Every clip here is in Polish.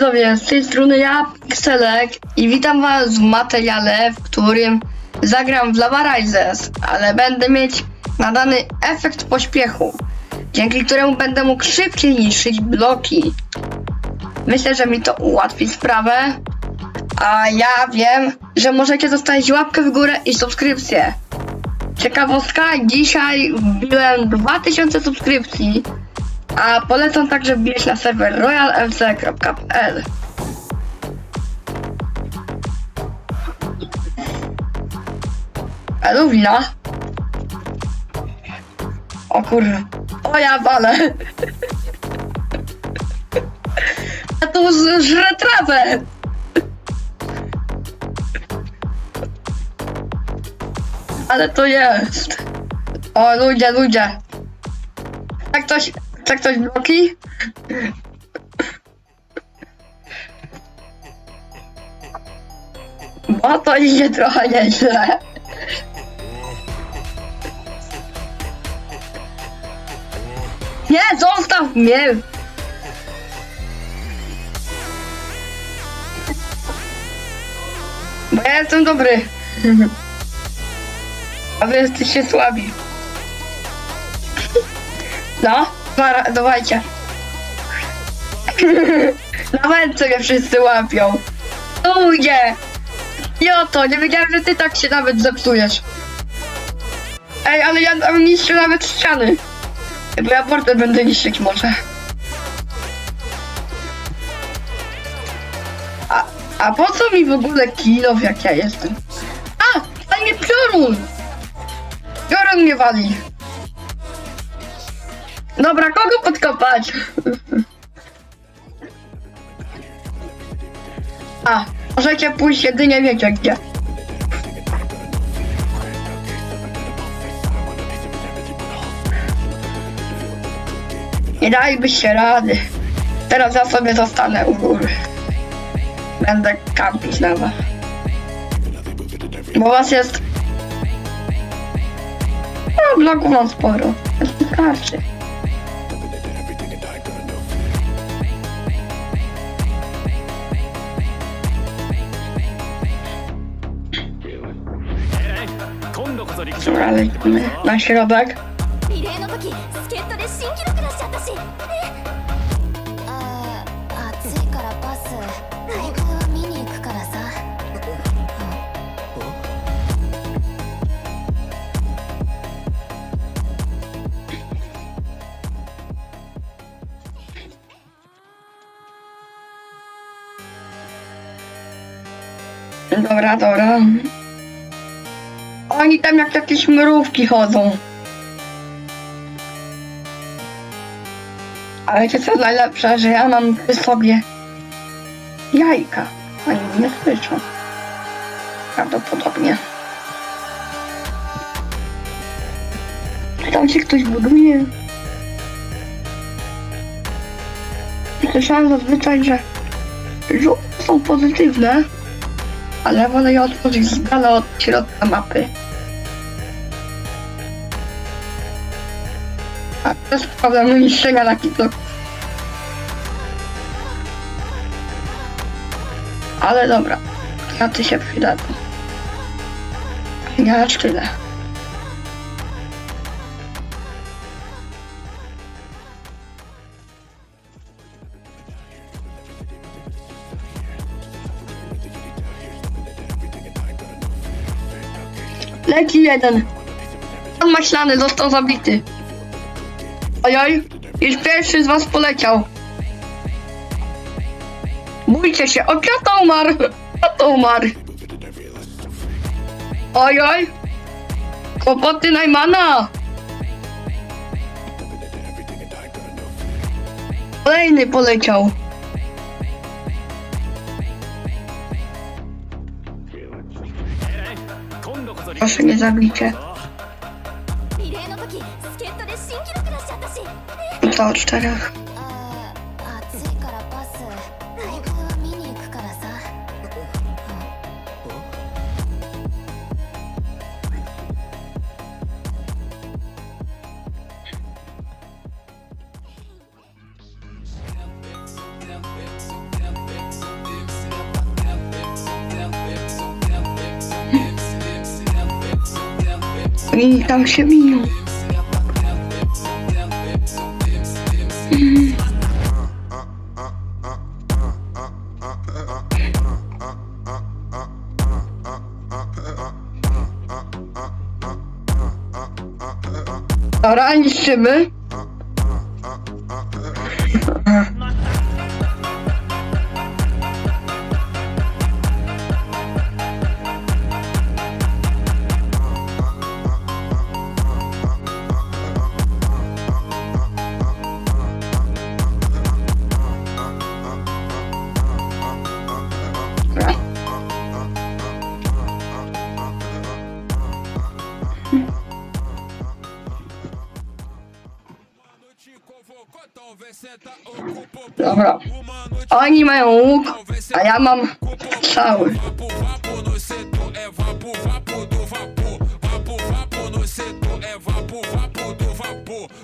widzowie, z tej strony ja, Pixelek i witam was w materiale, w którym zagram w Lava Rises, ale będę mieć nadany efekt pośpiechu, dzięki któremu będę mógł szybciej niszczyć bloki. Myślę, że mi to ułatwi sprawę, a ja wiem, że możecie zostawić łapkę w górę i subskrypcję. Ciekawostka, dzisiaj wbiłem 2000 subskrypcji, a polecam także wbić na serwer royalmc.pl Eluwina. O kurwa. O ja walę. Ja tu żrę trawę. Ale to jest. O ludzie, ludzie. Tak ktoś, tak ktoś bloki? Bo to idzie trochę nieźle. Nie, zostaw mnie! Bo ja jestem dobry. A wy jesteście słabi. No, dwa- dawajcie. Na wędce mnie wszyscy łapią. Ludzie! Joto, nie wiedziałem, że ty tak się nawet zepsujesz. Ej, ale ja tam niszczę nawet ściany. Bo ja będę niszczyć może. A, a po co mi w ogóle kilof jak ja jestem? A! A piorun! Piorun mnie wali. Dobra, kogo podkopać? A, możecie pójść jedynie wiecie gdzie. Nie dajbyście rady. Teraz ja sobie zostanę u góry. Będę kampić na was. Bo was jest... No, bloków mam sporo. Wystarczy. Dobra, lecimy na środek. リレーの時助っ人で新記録出しちゃったし。ああ暑いからパス僕見に行くからさ。Dobra, dobra. Oni tam jak jakieś mrówki chodzą. Ale wiecie co najlepsze, że ja mam przy sobie jajka. Oni mnie słyszą. Prawdopodobnie. Tam się ktoś buduje. Słyszałem zazwyczaj, że są pozytywne, ale wolę je otworzyć z dala od środka mapy. To jest problem niszczenia takich bloków. Ale dobra, kwiaty się przydadzą. Nie aż tyle. Leci jeden. Pan maślany został zabity. Ojoj, już pierwszy z was poleciał. Bójcie się, o kto umarł? Kto umarł? Ojoj, kłopoty Najmana. Kolejny poleciał. Proszę nie zabijcie. Dwa od czterech. I tam się biją. Dobra, niszczymy. Dobra. Oni mają łuk, a ja mam strzały.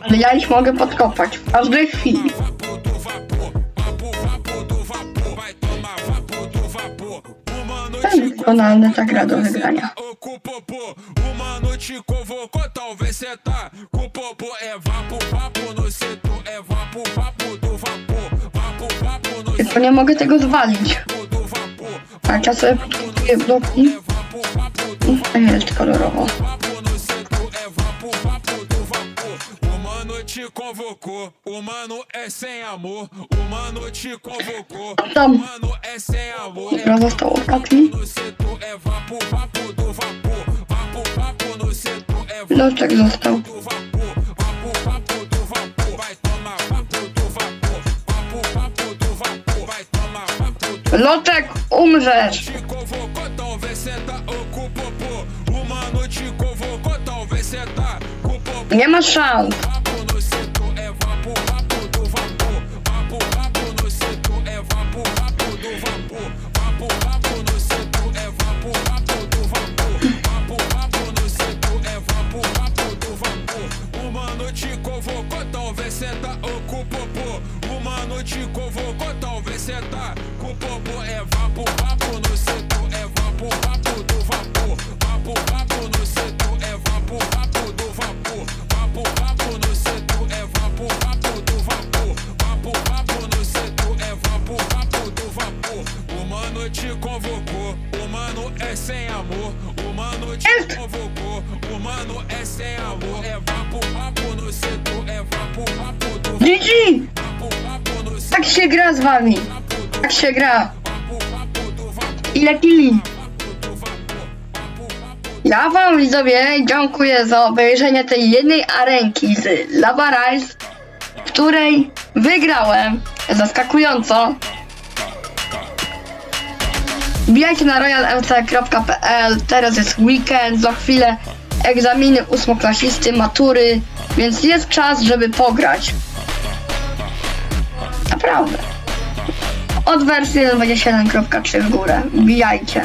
Ale ja ich mogę podkopać w każdej chwili. Ten wykonalny ta gra do wygrania. O popô, o mano te convocou, talvez cê tá. É no nie mogę tego zwalić. Tak, ja sobie podkopuję bloki. To nie jest kolorowo. no te convocou, o mano é sem Tam. no no o popô. Nie ma szans. Vapo no setor, é mano te convocou, o mano é sem amor, o mano te convocou, o mano é sem amor, é vapo, vapo no setor, é vapo, vapo do GG! vapo, vapo no setor, Tak się gra z wami. Tak się gra. Ile kili? Ja wam widzowie dziękuję za obejrzenie tej jednej arenki z Lava Rise, w której wygrałem zaskakująco. Wbijajcie na royalmc.pl, teraz jest weekend, za chwilę egzaminy ósmoklasisty, matury, więc jest czas, żeby pograć. Naprawdę. Od wersji 1.27.3 w górę, wbijajcie.